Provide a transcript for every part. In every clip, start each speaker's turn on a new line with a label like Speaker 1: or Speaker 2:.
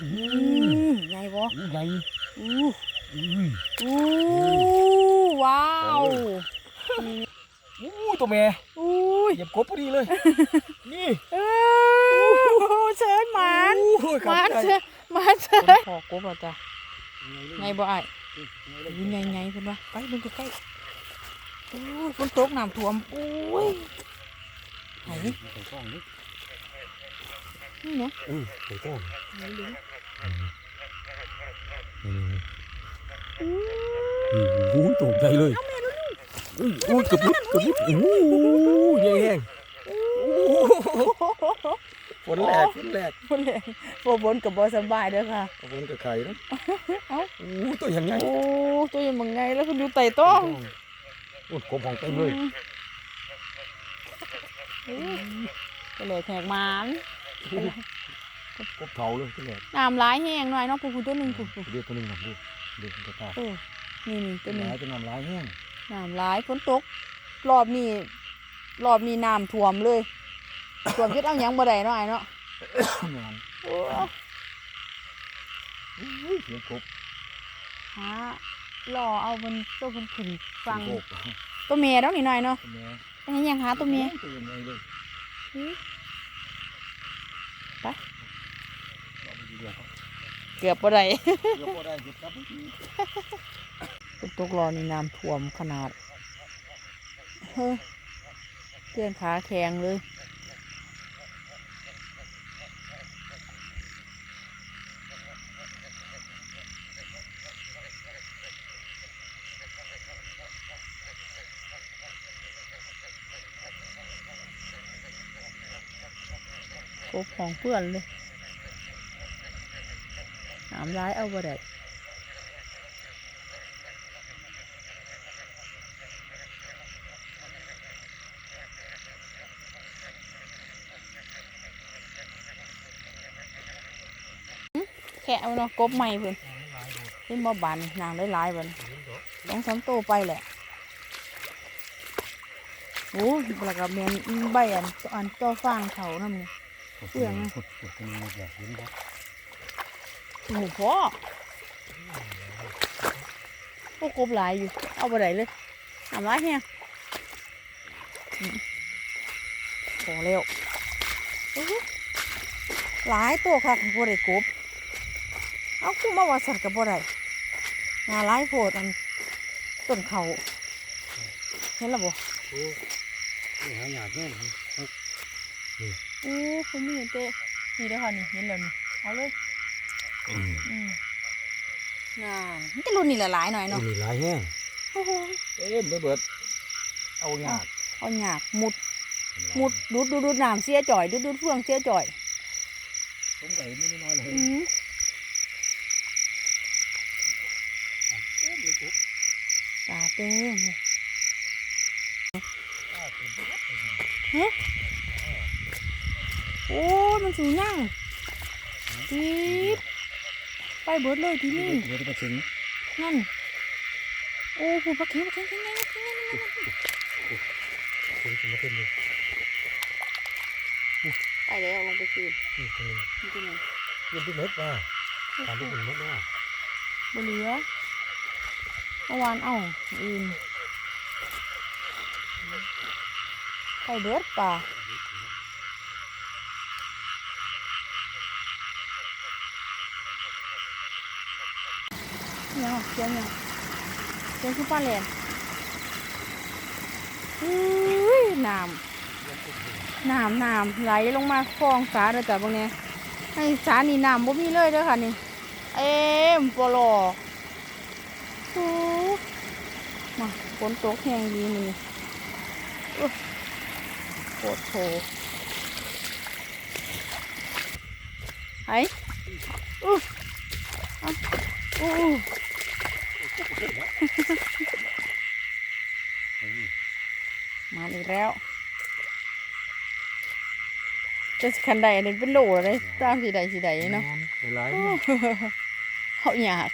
Speaker 1: อืมไงบ่
Speaker 2: อู้ใหญ่
Speaker 1: อู้
Speaker 2: อุ้ย
Speaker 1: อู้ว้าว
Speaker 2: อู้ตัวแม่
Speaker 1: อู้ย
Speaker 2: เหยียบกบพอดีเลย นี่
Speaker 1: เออเชิญหมาน
Speaker 2: อู้ย
Speaker 1: หมาน
Speaker 2: ครับ
Speaker 1: เชิญหมานเชิญพอกบอะจ้ะไงบ่ไอ้ยิงไงไงเพิ่นว่าไปเบิ่งใกล้ๆอู้ฝนตกน้ำท่วมโอ้ยไหน
Speaker 2: ใส่กล้องนี่
Speaker 1: นี่นะ
Speaker 2: เออใส่กล้อง
Speaker 1: ไหนดู
Speaker 2: นี่นี่ โอ้ยตกใจเลยอุ้ยอุ้ยเกือบลุกเกือบลุกโอ้ยแย่งฝนแหลกฝนแหลก
Speaker 1: บ่เลยบ่บนกับบ่สบายเด้อค่ะ
Speaker 2: ฝนกับไข่นะ
Speaker 1: เอ้า
Speaker 2: โอ้ตัวยังไง
Speaker 1: โอ้ตัวยังมังไงแล้วคุณดูไต่ต้อง
Speaker 2: โอ้ยกบของเต็มเลย
Speaker 1: ก็เลยแขกมาน
Speaker 2: กบเผาเลยตัวแหลก
Speaker 1: น้ำร้ายแห้งหน่อยเนาะปูปูตัวหนึ่งปูปู
Speaker 2: เดี๋ยวตัวหนึงหน่อยดูเดี๋ยวมันจะตาย
Speaker 1: เออนี่นี่ตัวหนึ่ง
Speaker 2: ร้ายจะนำร้ายแห้ง
Speaker 1: น้ำร้ายฝนตก รอบนี้รอบนี้น้ำท่วมเลยท่วมจนเอาหยังบ่ได้เนาะไอ้เนาะ
Speaker 2: งาน
Speaker 1: โอ้
Speaker 2: อุ้ยเสียงกบ
Speaker 1: ฮะรอเอาบนตัวบนขึ้นฟัง
Speaker 2: เสียกบ
Speaker 1: ตัวเมียต้องนี่หน่อยเนาะ
Speaker 2: ตัวแม่
Speaker 1: อันนี้ยังหาตัวเมีย
Speaker 2: ตัวยังไงเลย
Speaker 1: อื้อไป
Speaker 2: เอาไปดีกว่าครับ
Speaker 1: เกือบบ่ได้
Speaker 2: เดี๋ยวพอได้หยุดครับ
Speaker 1: ตกรอนี่น้ำท่วมขนาดเฮ้ยเพื่อนขาแข็งเลย กบของเพื่อนเลย น้ำร้ายเอาบ่ได้แค่เอาเนาะกบใหม่เพิ่นเห็นบ่บานนางได้หลายๆบันสองสามโตไปแหละโอ้แล้วก็แมนใบอันอันเจ้าฟางเขานั่นนี่เปลืองอะ
Speaker 2: ขุดขุดตรงนี้แบบนี้ครับ
Speaker 1: หมูพ่อพวกกบหลายอยู่ เอาไปไหนเลยทำไรแฮงอืมพอแล้วอื้อหือหลายตัวค่ะของบัวได้กบ เอาคู่มาว่าสัตว์กับบัวได้งาหลายโพดอันต้นเขาเห็นแล้วบ่
Speaker 2: โอ้ยหาหยาดแน่น
Speaker 1: โอ้คุณมีเตะนี่เด้อค่ะนี่เห็นแล้วนี่ เอาเลย อืมน่ามันจะรุ่นนี่ละหลายหน่อยเนาะ
Speaker 2: มีหลายแห้ง
Speaker 1: โอ้โห
Speaker 2: เอ๊ะไม่เบิดเอาหยาด
Speaker 1: เอาหยาบมุด มุดดูดดูดดูดน้ำเสียจ่อยดูดดูดเฟืองเสียจ่อย
Speaker 2: ผมใส่ไม่น้อยเลย
Speaker 1: อืม
Speaker 2: เอ๊ะเดี๋ยวกุ๊ก
Speaker 1: ตาเต็มเลย
Speaker 2: อ้าวเป็นไปได้
Speaker 1: โอ้ยมันสูงยั่งจีด ไปเบิดเลยที่นี่
Speaker 2: เดี๋ยวจะไปถึง
Speaker 1: นั่นโอ้โหปลาเค็มปลาเค็มยังไงยังไงยังไง
Speaker 2: ถึงจะมาเต็มเลย
Speaker 1: ไปแล้วลงไปคืน
Speaker 2: นี่ตรงนี้
Speaker 1: นี่ที่ไหน
Speaker 2: ยืนที่เม็ดมาตามที่เป็นเม็ดมา
Speaker 1: บเหลือเมื่อวานเอ้าอื่นไปเบิดป่า เนี่ยเสียงเนี่ยเสียงคือป้าแหลนอุ้ยน้ำน้ำน้ำไหลลงมาคลองสาเลยจ้ะพวกนี้ยให้สานี่น้ำบ่มีเลยเด้อค่ะนี่ เอ็มปลอโอ้มาฝนตกแห้งดีมันนี่อุ๊ยโคตรโถไอ้อู้อาอู้ มาอีกแล้วจะสิคันใดอันนี้เป็นโหลเลยตามสีใดสีใดเนาะ
Speaker 2: หลาย
Speaker 1: โอ้เขาอยาก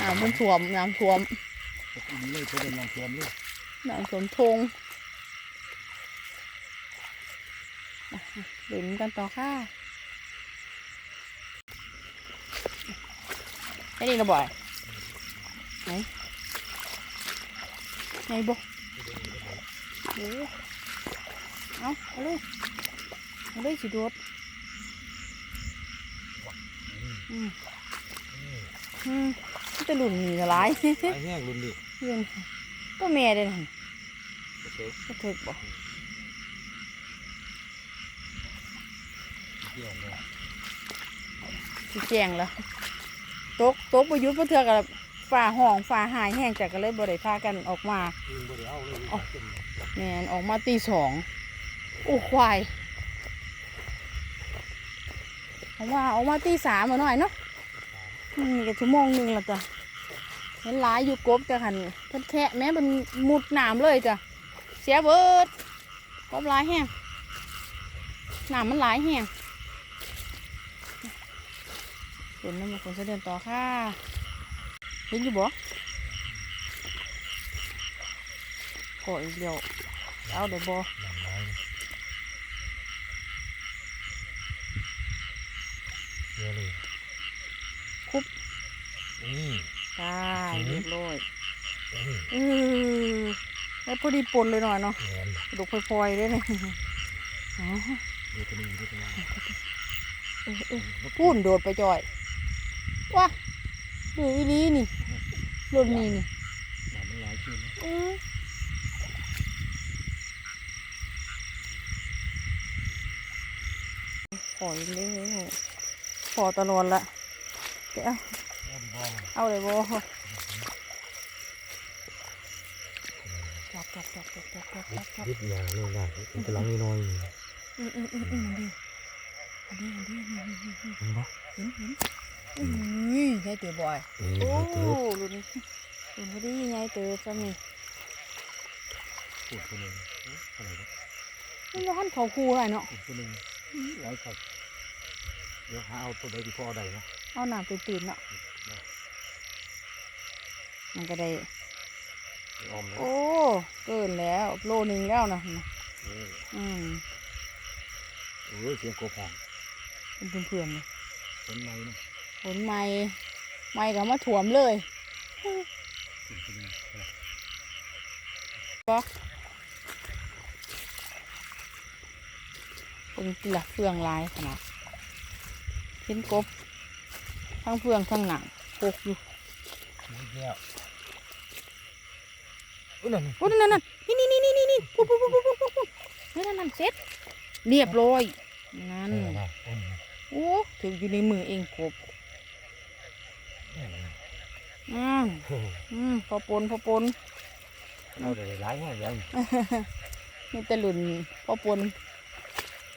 Speaker 1: น้ำมันท่วมน้ำท่วม
Speaker 2: ๆเลยตัวเป็นน้ำท่วมเลย
Speaker 1: น้ำท่วมทงอะเล่นกันต่อค่ะไอ้นี่ระบ่อยไหน ไหนบ่โอ้เอาเอาเลยเอาเลยสิโดดอืมอืมมันจะหลุนหนีละลาย
Speaker 2: ไอ้แห้งรุ่นดิ
Speaker 1: เพื่อนก็แม่เด้นั่น
Speaker 2: โอเค
Speaker 1: ก็ถึกบ่
Speaker 2: เกี่ยวเลย
Speaker 1: สิแจ้งแล้วตกตกประยุทธ์เพื่อเทือกับ ฝ่าห้องฝ่าหายแห้งจากก็เลยบ่ได้พากันออกมา
Speaker 2: ยิงบ่ได้เอาเลย
Speaker 1: อ๋อแมนออกมาตีสองโอ้ควายออกมาออกมาตีสามมาหน่อยเนาะอืมก็ชั่วโมงหนึ่งและจ้ะเห็นหลายอยู่กบจ้ะหันเพิ่นแค่แม้มันมุดน้ำเลยจ้ะเสียเบิดกบหลายแห้งน้ำมันหลายแห้งเดินน้ำมาคนจะเดินต่อค่ะ เห็นอยู่บ่ก่ออีกเดียวเอาเดี๋ยวบ่
Speaker 2: หลังน้อยเยอะเลย
Speaker 1: คุบ
Speaker 2: นี่
Speaker 1: ตายเรียบร้อย
Speaker 2: นี่
Speaker 1: เออแล้วพอดีปนเลยหน่อยเนาะ
Speaker 2: แหวน
Speaker 1: กระดูกพลอยๆด้วยเนี่ยอ๋อ
Speaker 2: ดูตัวนี้ดูตัวนี้
Speaker 1: เออเออพูนโดดไปจ่อยว้า ดูอีนี้นี่รุ่นนี้นี่
Speaker 2: หลังมันหลายขึ้นนะ
Speaker 1: เออปล่อยเลยโหพอตลอดละเดี๋ยว
Speaker 2: เอาดีบ่
Speaker 1: เอาเลยบ่จับจับจับจับจับจับจับจับ
Speaker 2: ยึดยาเรื่องได้มันจะหลังนิดหน่อย
Speaker 1: อืมอืมอืมอืมมันดีมันดีมันดีนี่นี่นี่
Speaker 2: เห็นปะ
Speaker 1: เห็นเห็น อุ้ยยายเต๋อบ่อย
Speaker 2: นี่
Speaker 1: โอ้
Speaker 2: เติบ
Speaker 1: รุ่นรุ่นพอดียายเต๋อซ้ำนี่
Speaker 2: ปวดตัวหนึงเอ๊ะอะไรวะ
Speaker 1: มันร้อนเขาคูอะไรเนาะ
Speaker 2: ปวดตัวหนึงหลายครับเดี๋ยวหาเอาตัวใดที่พอได้นะ
Speaker 1: เอาหนาตื่นๆเนาะมันก็ได้
Speaker 2: ไปออมนะ
Speaker 1: โอ้เกินแล้วโลหนึ่งแล้วนะ
Speaker 2: เออ
Speaker 1: อืม
Speaker 2: โอ้ยเสียงโกพอง
Speaker 1: เป็นเพื่อนๆเลย
Speaker 2: เป็นไงนะ
Speaker 1: ฝนไม่ไม่ก็มาถ่วมเลย
Speaker 2: ปวดตัวหนึง
Speaker 1: เป็นหลักเฟืองลายขนาดเห็นกบ ทั้งเฟืองทั้งหนังปกอยู่
Speaker 2: นี่แก้วอุ้ยนั่น
Speaker 1: โอ้นั่นนั่นนี่นี่นี่นี่นี่นี่ปุ๊บปุ๊บปุ๊บปุ๊บปุ๊บปุ๊บนี่นั่นนั่นเซ็ตเรียบร้อยนั่น
Speaker 2: นั่นนะต้นนะ
Speaker 1: โอ้ถึงอยู่ในมือเองกบ
Speaker 2: นี่นะ
Speaker 1: อืม
Speaker 2: โอ้โห
Speaker 1: อืมพอปนพอปน
Speaker 2: เอาได้หลายแห่งยัง
Speaker 1: นี่แตะหลุนพอปน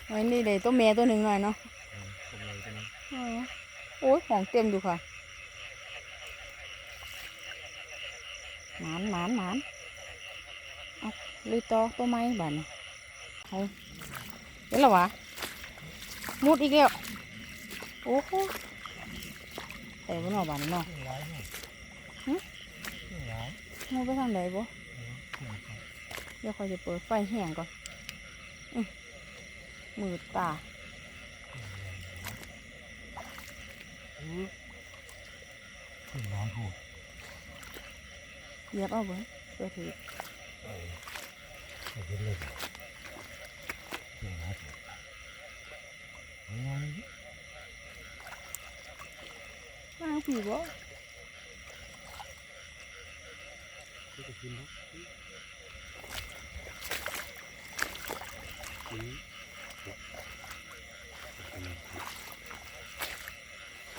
Speaker 1: ไว้นี่เลยตัวแม่ตัวหนึ่งหน่อยเนาะ
Speaker 2: ตรงไหนตรงนั้น
Speaker 1: เออโอ้ยของเต็มอยู่ค่ะหมานหมานหมานเอาลุยต่อตัวไม้บ้านเอาเห็นแล้ววะมุดอีกแล้วโอ้โหแต่บนหอบ้านนี่เนาะ
Speaker 2: หลายแห่ง
Speaker 1: หึ
Speaker 2: หลาย
Speaker 1: มุดไปทางไหนบ่
Speaker 2: เออหลายครับ
Speaker 1: เดี๋ยวคอยจะเปิดไฟแห้งก่อนอื้อมืดตา
Speaker 2: ขึ้นร้านพูด
Speaker 1: เหยียบเอาเบิ้งเพื่อถือ
Speaker 2: เออไม่เห็นเลยนี่นะนี่ไง
Speaker 1: มาเอาผีบ่
Speaker 2: ที่จะ กินเนาะอืม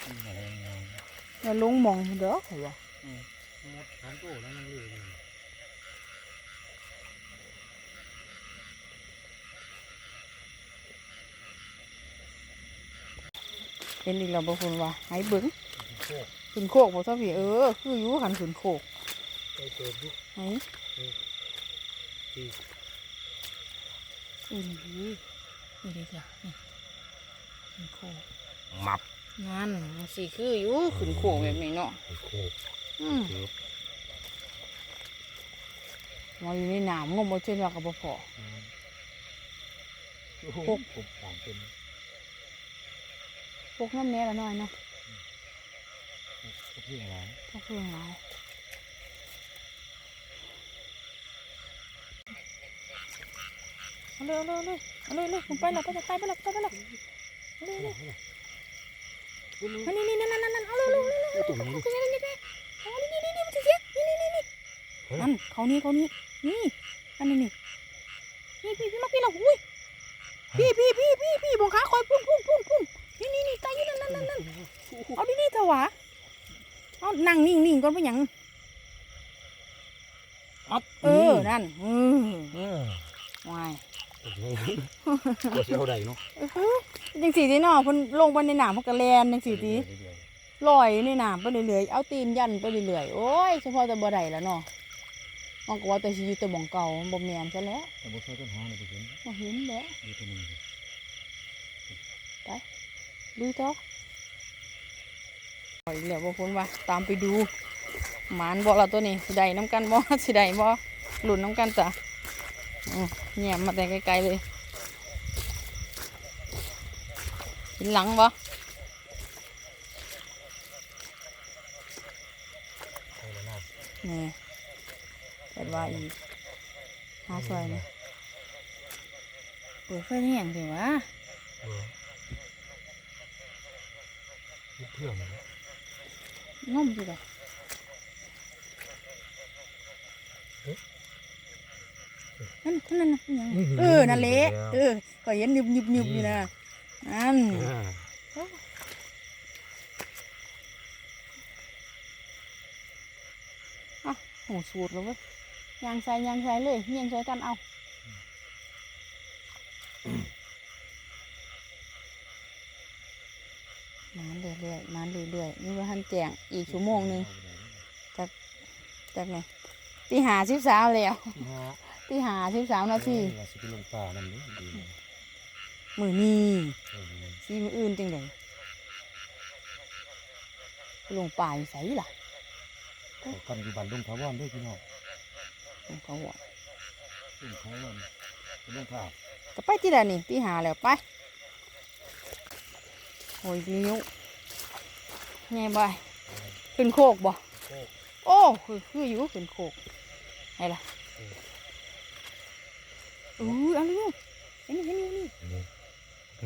Speaker 2: นี่อะไรเงี้ย
Speaker 1: อย่าลงมองเด้อเขาว่า
Speaker 2: หมดสองตัวแล้วนั่งเลย
Speaker 1: เห็นอีกแล้วบ่คุณว่าให้เบิ้งขึ้นโคกบ่ซะพี่เออ คืออยู่หันขึ้นโคก
Speaker 2: ไหนอื
Speaker 1: อหือนี่เลยจ้ะนี่ขึ้นโค
Speaker 2: มับ
Speaker 1: งานสีคืออยู่ขึ้นโคแบบนี้เนาะอืม
Speaker 2: มา
Speaker 1: อยู่ในหนามงอมาเช่นว่ากับพ่อพวก
Speaker 2: ผมของเป็น
Speaker 1: พวกน้ำเนี้ยละน้อยเนาะ
Speaker 2: พวกเพื่อนหลายพว
Speaker 1: กเพื่อนหลาย เอาเลยเอาเลยเอาเลยเอาเลยผมไปแล้วไปแล้วไปแล้วไปแล้วเอาเลยเอาเลยเอานี่นี่นั่นนั่นนั่นเอาเลยเอาเลยเอาเลย
Speaker 2: ตัวนี้
Speaker 1: เอาเลยเอาเลยเอาเลยนี่นี่นี่มันจะเสียนี่นี่นี่นี่นั่นเขานี่เขานี่นี่อันนี้นี่นี่พี่พี่มาพี่เราอุ้ยพี่พี่พี่พี่พี่บงขาคอยพุ่งพุ่งพุ่งพุ่งนี่นี่นี่ตายอยู่นั่นนั่นนั่นนั่นเอาดีๆเถอะวะเอานั่งนิ่งๆก่อนไปหยัง
Speaker 2: อัพ
Speaker 1: เออนั่นอืม
Speaker 2: เออ
Speaker 1: วาย
Speaker 2: ตัวเสียวใดเนาะ
Speaker 1: จังสีที่นอเพิ่นลงไปในน้ำเพิ่นก็แลนจังสีที่ลอยในน้ำไปเรื่อยๆเอาตีนยันไปเรื่อยๆโอ้ยเฉพาะแต่บ่ได้แล้วเนาะมันก็ว่าแต่สิอยู่แต่หม่องเก่าบ่แม่นซะแล้ว
Speaker 2: แต่บ่ใช่ต้นหางเลยไปเห็น
Speaker 1: บ่เห็นแล้ว
Speaker 2: มีตัวนึง
Speaker 1: ดูต่อปล่อยแล้วบ่พ้นว่าตามไปดูหมานบ่ละตัวนี้สิได้น้ำกันบ่สิได้บ่หลุนน้ำกันจ้ะอือเงียบมาแต่ไกลๆเลยเห็นหลังบ่
Speaker 2: ใช่แล้วนะ
Speaker 1: นี่เปิดว่าอีกหาซอยนี่เปิดไฟแห้งสิวะ
Speaker 2: เออเพื่อนมัน
Speaker 1: งมสิเลยนั่นนั่นน่ะอิหยังเออนั่นเละเออก็เห็นยุบยุบยุบอยู่นะ นั่น
Speaker 2: อ่า
Speaker 1: โหสูตรแล้วเว้ยยางใส่ยางใส่เลยเฮียงใส่กันเอานานเรื่อยๆนานเรื่อยๆนี่ว่าทันแจงอีกชั่วโมงหนึงจากไหนตีหาสิบสามแล้ว
Speaker 2: ที่ห้า
Speaker 1: ตีหาสิบสามนาที มือนี้
Speaker 2: เออ
Speaker 1: ซีมืออื่นจังเลยลงป่าอยู่ใส่ล่ะ
Speaker 2: เขากันอยู่บ้านลุงทาวอนด้วยพี่น้อง
Speaker 1: ลงเขาหัว
Speaker 2: ลุงทาวอนเป็นเรื่องข่าว
Speaker 1: ก็ไปที่ใดนี่ตีหาแล้วไปโอ้ยนิ้วไงบ่ายขึ้นโคกบ่โอ้คือคืออยู่ขึ้นโคกไงล่ะอู้เอันนี้เห็นนี่เห็นนี่นี่
Speaker 2: ไป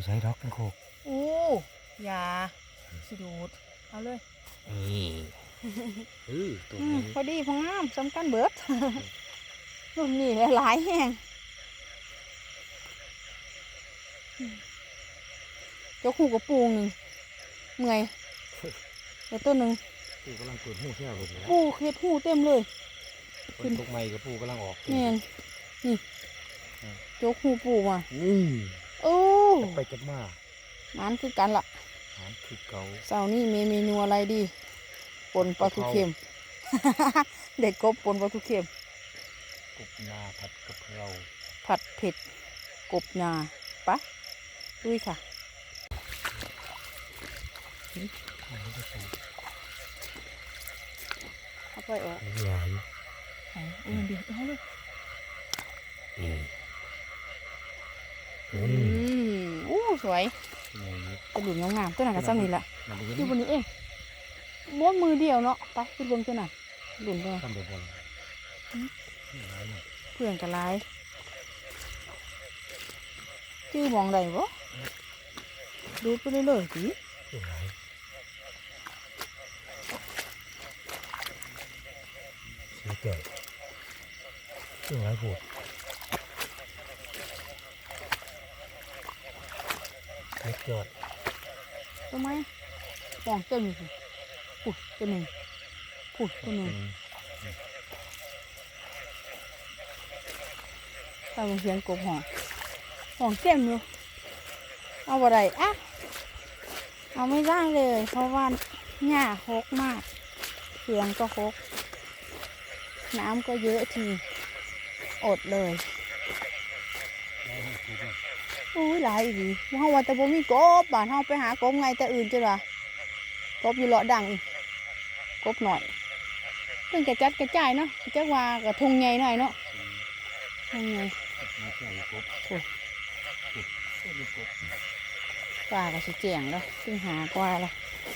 Speaker 2: ใช้ดอกกันโคก
Speaker 1: โอ้ยาสิดูด เอาเลย
Speaker 2: นี่เออตัว
Speaker 1: อืม
Speaker 2: นี้
Speaker 1: พอดีพองามสำคัญเบิดรุ่นนี้แหละหลายแห้งอืมเจ้าคู่กับปูหนึ่งเมื่อยแล้วตัวหนึ่ง
Speaker 2: ปูกำลังเปิดหูเที่ยวเลยนะ
Speaker 1: ปูเฮ็ดหูเต็มเลย
Speaker 2: ฝนตกใหม่กับปูกำลังออก
Speaker 1: แม่นนี่โจกหูปูมา
Speaker 2: นี่
Speaker 1: โอ้
Speaker 2: จะไปจับมา
Speaker 1: มันคือกันละ
Speaker 2: หามคือเก่า
Speaker 1: เสาร์นี้มีเมนูอะไรดีปนปลาทูเค็ม เด็กกบปนปลาทูเค็ม
Speaker 2: กบนาผัดกะเพรา
Speaker 1: ผัดเผ็ดกบนาปะดุยค่ะ
Speaker 2: อันนี้ก็ใส่
Speaker 1: เอาไปออก
Speaker 2: หลาย
Speaker 1: เอาเออเดี๋ยวเอาเลย
Speaker 2: นี่ อื
Speaker 1: อื
Speaker 2: ม
Speaker 1: มอู้สวย
Speaker 2: นี่
Speaker 1: กระดุมงามๆตัวนั้นก็ซ้ำนี่ละ
Speaker 2: มัน
Speaker 1: อ
Speaker 2: เห็น
Speaker 1: ยู่บนนี้เองม้วนมือเดียวเนาะไปขึ้นเบนตัวนั้นดุนตัวนั้น
Speaker 2: ทำแบบนั้นหลายเนี่ย
Speaker 1: เพื่อนกันไลายชื่อมองใดบ่ดูไปเรื่อยๆสิ
Speaker 2: หลายเสียเกิดเรื่องหลายโหด ใครเกิด
Speaker 1: ทำไมมองเต็มอยู่สิปุดตัวหนึ่งปุดตัวหนึ่งตาเป็นเสียงกบห้องห้องเต็มอยู่เอาบ่ได้อะเอาไม่ได้เลย เพราะว่าหญ้าหกมากเสียงก็หกน้ำก็เยอะที อดเลย อุ้ยหลายอีหลีเฮาว่าแต่บ่มีกบบ้านเฮาไปหากบไงแต่อื่นจ้ะล่ะกบอยู่เลาะดังอีกกบหน่อยเพิ่งกระจัดกระจายเนาะจักว่ากระทงใหญ่หน่อยเนาะทงใหญ่
Speaker 2: กบกบ
Speaker 1: ปลาก็สิแจงแล้วตึงหากว่าละ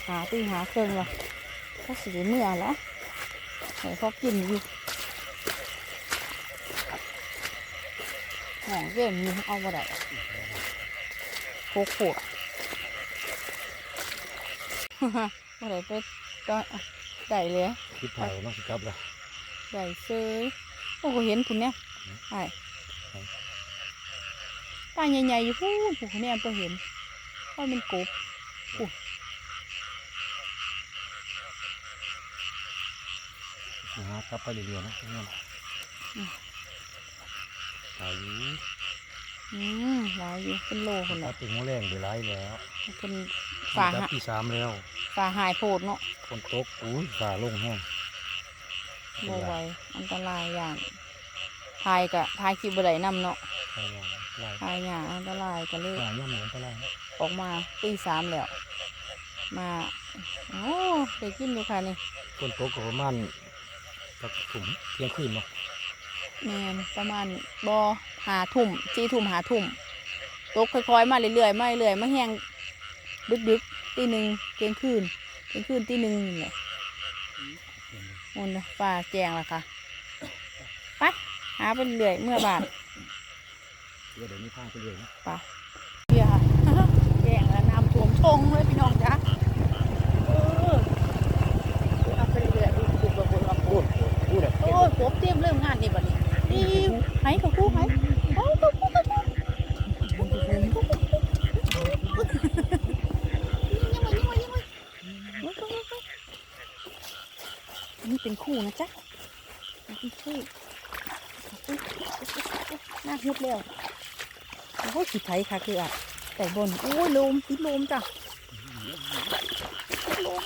Speaker 1: หาตึงหาเครื่องละไปเขาสีเมื่อละไหนเขากินอยู่หองเก่งอยู่เอาบ่ได้ โคกโคกบ่ได้ไปก็ได้เลย
Speaker 2: คิดถ่ายเนาะสิครับล่ะ
Speaker 1: ได้เซยโอ้โหเห็นคุณเนี่ยไอ้ป้าใหญ่ๆอยู่พูดผู้เนี่ยก็เห็นว่ามันกบ
Speaker 2: นะฮะกลับไปเรื่อยๆนะเนี่ยตายอยู่
Speaker 1: อืมหลายอยู่เป็นโลคน
Speaker 2: ครั
Speaker 1: ละ
Speaker 2: บถึงโมแรงเดี๋ยวไล่แล้ว
Speaker 1: เป็นฝ่า
Speaker 2: จับ
Speaker 1: หา
Speaker 2: ที่สามแล้ว
Speaker 1: ฝ่าหายโพดเนาะ
Speaker 2: คนตกอุ้ยฝ่าลงแห้ง
Speaker 1: โบไหวอันตรายอย่างทายกะทายคิวบไดนำเนาะ
Speaker 2: ใช่ยังไล่
Speaker 1: ทายอย่างอันตรายก็เลย
Speaker 2: ฝ่าย่ำเหมือนก็ไล่
Speaker 1: ออกมาตีสามแล้ว มาโอ้ได้กินดูค่ะนี่
Speaker 2: คนตกก็ประมาณสักถุงเที่ยงคืนเนาะ
Speaker 1: แมนประมาณบอหาทุ่มจีทุ่มหาทุ่มตกค่อยๆ มาเรื่อยๆมาเรื่อยๆมาแห้งดึกๆตีหนึ่งเที่ยงคืนเที่ยงคืนตีหนึ่งนี่แหละมันนะฟ้าแจงและค่ะไปหาไปเรื่อยเมื่อบาน
Speaker 2: เดี๋ยวเดี๋ยวนี้พาไปเลยนะ
Speaker 1: ไปเบียร์แจงแล้วน้ำท่วมชงเลยพี่น้องจ้ะเออเอาไปเรื่อยๆดูดูดูดูดู
Speaker 2: พูดพูดเลย
Speaker 1: โอ้ยผมเตรียมเริ่มงานนี่บัดนี้นี่ไห้กับกูไห้เอากับกูกับกูยังไงยังไงยังไงยังไงอันนี้เป็นคู่นะจ๊ะอันนี้เป็นคู่ห น้าหุดแล้วโอ้ยขีดไทยค่ะคืออะแต่บนโอ้ยลมติดลมจ้ะติดลม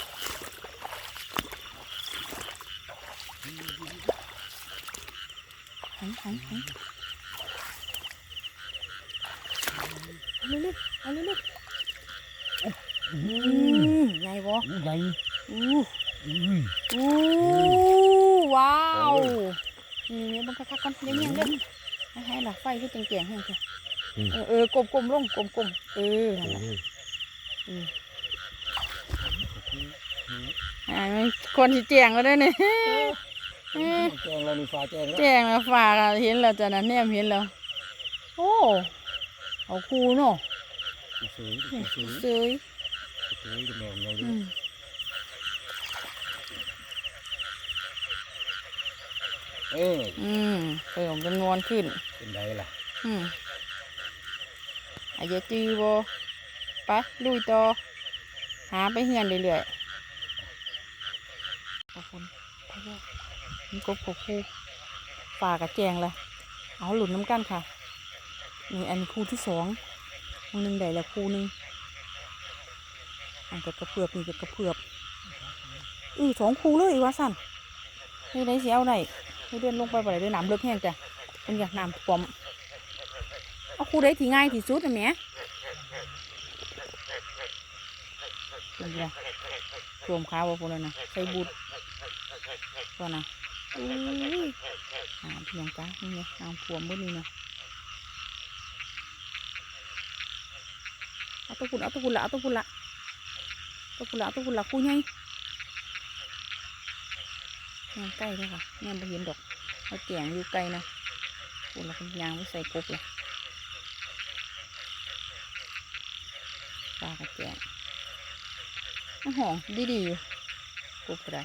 Speaker 1: หันหันหันเอาเร็วๆเอาเร็วๆอืมไงวะ
Speaker 2: ใหญ่
Speaker 1: อู้
Speaker 2: อู้
Speaker 1: ว้าวนี่เนี่ยบังคับกันเลี้ยงๆเด้อ ให้ให้ล่ะไฟคือแจงๆให้ค่ะเออเออกลมๆลงกลมๆเออนั่น
Speaker 2: โอ้
Speaker 1: ล่ะ
Speaker 2: ย
Speaker 1: อ่าคนที่แจงแล้วเด้อนี่
Speaker 2: แจงแล้วนี่ฟ้าแจงแล้ว
Speaker 1: แจงแล้วฝากอะเห็นแล้วจ้ะนะแนมเห็นแล้วโอ้เอาคูเนาะ
Speaker 2: สวยสวย
Speaker 1: เซย
Speaker 2: สวยแมวใหญ่
Speaker 1: อืม
Speaker 2: เออ
Speaker 1: อืมเพิ่มจำนวนขึ้น
Speaker 2: เป็นไงล่ะ
Speaker 1: อืมอาจจะจือบ่ไปลุยต่อหาไปเฮือนเรื่อยๆขอบคุณพะเยามีกบกบคู่ฝากกับแจงละเอาหลุนน้ำกันค่ะนี่อันนี้คู่ที่สองคู่หนึ่งได้แล้วคู่หนึ่งอันก็กระเพือบนี่ก็กระเพือบอือสองคู่เลยว่าสั่นนี่ได้สิเอาได้ให้เดินลงไปบ่ได้เดินน้ำเลิกแห้งจ้ะเป็นอย่างน้ำท่วมเอาคู่ใดที่ง่ายที่สุดนะแม่เป็นไงรวมขาว่พวกนั้นนะใส่บูทก่อนนะอุ้ยอ่าพี่น้องจ้านี่ไงน้ำท่วมบนนี้นะเอาตัวคุณเอาตัวคุณละเอาตัวคุณละตัวคุณละเอาตัวคุณละคู่ใหญ่ ยางใกล้เลยค่ะเนี่ยไม่เห็นดอกเราแจงอยู่ไกลนะคุณละคุณยางไม่ใส่กบเลยปลากระแจงมันหอมดีๆอยู่กรุบก็ไร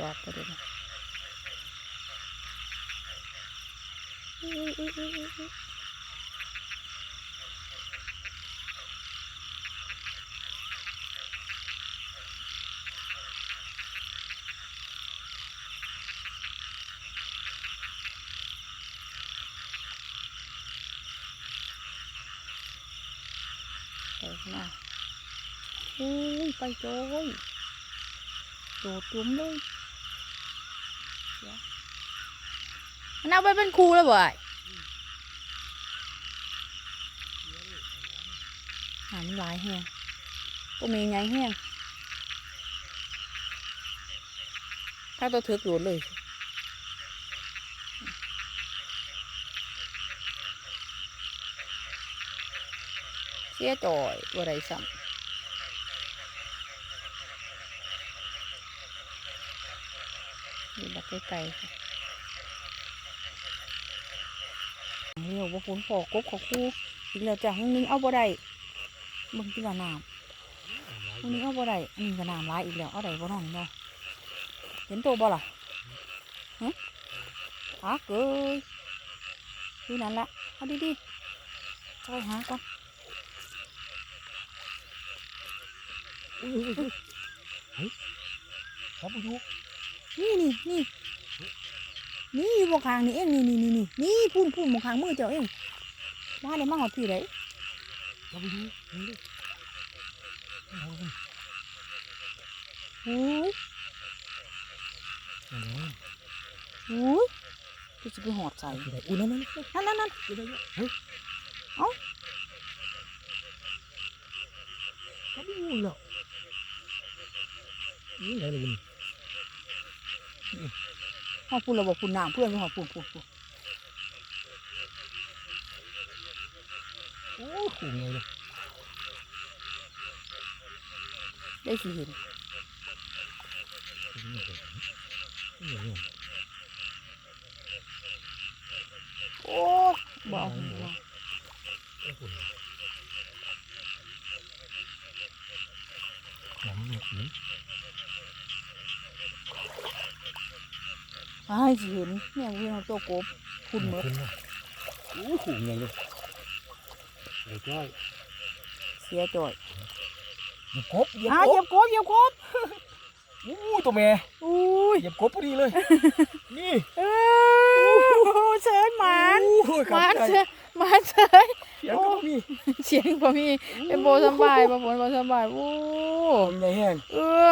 Speaker 1: จอบไปเลยนะอุ๊ยอุ๊ยอุ๊ยอุ๊ยอุ๊ยไปข้างหน้าอุ้ยไปโจ้ยโดดจุ้มเลย น่าไปเป็นครูแล้วบ่ไอ้หามันหลายแห้งก็มีไงแห้งถ้าตัวถือกโดนเลยเสียจ่อยบ่ได้ซ้ำอยู่แบบไกลๆ ยวบ่คุ้นพอกบขอคู่อีกแล้วจ้ะห้องนึงเอาบ่ได้บิ่งที่ว่าน้ำห้องนี้เอาบ่ได้อันนี้ก็น้ำหลายอีกแล้วเอาได้บ่น้องเนาะเห็นตัวบ่ล่ะฮะอาเกยดูนั่นละเอาดีๆช่วยหาก่อนเฮ้ย
Speaker 2: ครับผู้ชม
Speaker 1: นี่นี่นี่ นี่อยู่บนคางนี่เองนี่นี่นี่นี่นี่พุ่นพุ่นบนคางมือเจ้าเองมาเลยมาหอดพี่เลย
Speaker 2: ครับผู้ชมนี่ดิ
Speaker 1: โอ้ยโอ้ยกูจะไปหอดใส่
Speaker 2: อุ้ยนั่นนั่นนั่น
Speaker 1: นั่นนั่น
Speaker 2: เฮ้ย
Speaker 1: เอ้า
Speaker 2: ครับผู้ชมเหรอนี่ไหนเลยนี่
Speaker 1: หอดพุ่นเราบอกพุ่นน้ำเพื่อนไปหอดพุ่นพุ่นพุ่น
Speaker 2: โอ้โหไงเลย
Speaker 1: ได้สิเห็นโอ้บอาหัว
Speaker 2: โอ้โหหนังหนุกนี่
Speaker 1: อ้ายสิเห็นเนี่ยเวียนตัวกบพุ่นหมด
Speaker 2: ขึ้นมาโอ้โหไงเลยไอ้จ้อย
Speaker 1: เสียจ่อย
Speaker 2: เหยียบกบเหยียบ
Speaker 1: อ้าว
Speaker 2: ก
Speaker 1: เหยีย
Speaker 2: บบ
Speaker 1: กบเหยียบกบ
Speaker 2: อู้ตัวแม่
Speaker 1: อุ้ย
Speaker 2: เหยียบกบพอดีเลย นี่
Speaker 1: เออเชิญหมาน
Speaker 2: โอ้ย
Speaker 1: หมาน
Speaker 2: ครับ
Speaker 1: เชยหมานเชย
Speaker 2: เสียงก็บ่มี
Speaker 1: เสียงพอมีเป็นโบสำบายบ่ฝนบ่สำบายโอ้
Speaker 2: ผมใหญ่แห้ง
Speaker 1: เออ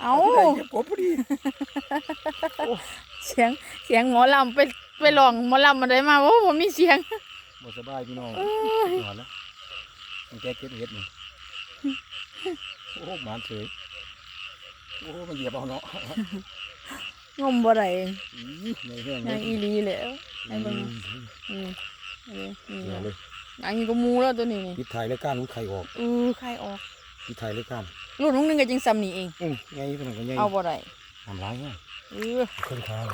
Speaker 1: เอา
Speaker 2: ที่ไหนเหยียบกบพอดี
Speaker 1: เสียงเสียงหมอลำไปไปลองหมอลำมาได้มาโอ้ผมมีเสียง
Speaker 2: บ่สบายพี่น้อง
Speaker 1: เอ้ย
Speaker 2: นอนแล้วมันแก้เก็บเห็ดนี่โอ้หมานเฉยโอ้มันเหยียบเอาเนาะ
Speaker 1: งมบ่ได้
Speaker 2: อีใหญ่แห้ง
Speaker 1: นางอีหลีแหล้วไอ้เบิ่ง
Speaker 2: อืม
Speaker 1: อืมนี่นี่
Speaker 2: เดี๋ยวเลย
Speaker 1: อันนี้ก็มูแล้วตัวนี้นี่
Speaker 2: ปิดถ่ายเลยก้านมันไข่ออก
Speaker 1: เออใครออก
Speaker 2: ปิดถ่ายเลยก้าน
Speaker 1: รุ่นนึงก็จังซ้ำนี่เอง
Speaker 2: อืมไงเป็นไงก็ไง
Speaker 1: เอาบ่ได้
Speaker 2: ทำร้ายไง
Speaker 1: เออ
Speaker 2: เครื่องทาง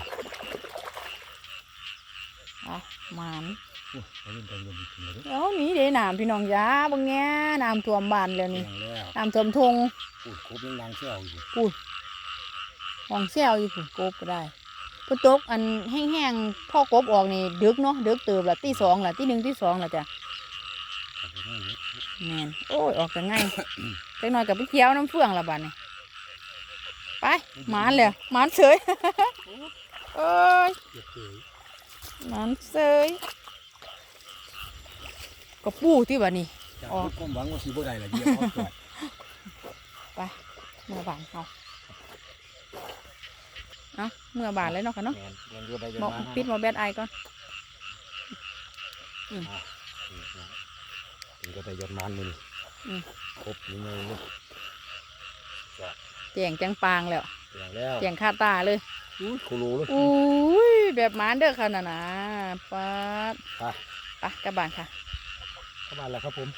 Speaker 1: อะหมาน
Speaker 2: โอ้ยเอาเล่นไปเล่นอีกทีเลย
Speaker 1: เอ้านี่เด้น้ำพี่น้องจ้าบ่แง่น้ำท่วมบ้านแล้ว
Speaker 2: เลี้
Speaker 1: นี่
Speaker 2: ยงแล้ว
Speaker 1: น้ำท่วมทง
Speaker 2: พูดครบยังนางเชี่ยวอยู่
Speaker 1: พูดห้องแซวอยู่พุ่นกบก็ได้พุ่นตกอันแห้งๆพ่อกบออกนี่ดึกเนาะดึกเติบละตีสองละตีหนึ่งตีสองละจ้ะ
Speaker 2: เอาไปให้เนี่ย
Speaker 1: แมนโอ้ยออกกันง่ายจักหน่อยกับไปเคี้ยวน้ำเฟืองละบัดนี่ ไปหมานเลยหมานเสยเอ้ย
Speaker 2: เหยียบเฉย
Speaker 1: หมานเสยกระปูที่บัดนี้
Speaker 2: จาก
Speaker 1: อ๋อ
Speaker 2: ความหวังว่าสีบ่ได้ละเหยียบเอาก่อน
Speaker 1: ไปเมื่อบานเอาเอาเมื่อบานเลยเนาะค่ะเนาะ
Speaker 2: แมนแมนอยู่ใดจะ
Speaker 1: บอก
Speaker 2: มา
Speaker 1: ปิดหมอแบดไอก่อน
Speaker 2: ถึงก็ไปยอดมันมือนี่
Speaker 1: อืม
Speaker 2: ครบยังไง เนี่ย
Speaker 1: แจงจังปางแล้ว
Speaker 2: อย่างแล้ว
Speaker 1: แจงคาตาเลย
Speaker 2: อุ้ยโคโลเลย
Speaker 1: อุ้ยแบบหมานเด้อค่ะน่ะนะปัด
Speaker 2: ไป
Speaker 1: ไปกลับบ้านค่ะ
Speaker 2: เข้ามาแล้วครับผม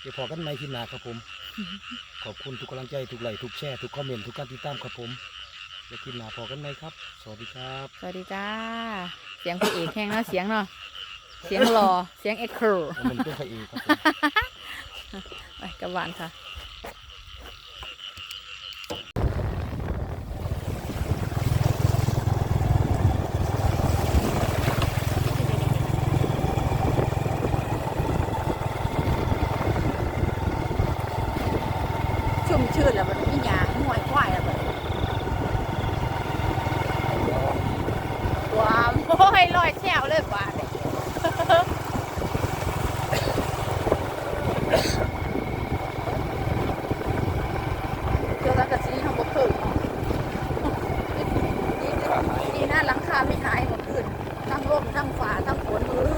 Speaker 2: เดี๋ยวพอกันในคลิปหน้าครับผม ขอบคุณทุกกำลังใจทุกไลค์ทุกแชร์ทุกคอมเมนต์ทุกการติดตามครับผมเดี๋ยวคลิปหน้าพอกันในครับ สวัสดีครับ
Speaker 1: สวัสดีจ้า เสียงพระเอกแห้งเนาะเสียงเนาะเสียงหล่อเสียงเอ็กซ์ครู
Speaker 2: มันเป็นพระเอกครับผม
Speaker 1: ไปกลับบ้านค่ะ ชุ่มชื่นแล้วมันมีหยางหวยควายแล้วมันว้าวโอ้ยลอยแซวเลยบาดเนี่ย เกี่ยวกับกระสีของบ่คืน นี่นี่หน้าหลังคาไม่หาทั้งฝ่าทั้งฝนมือ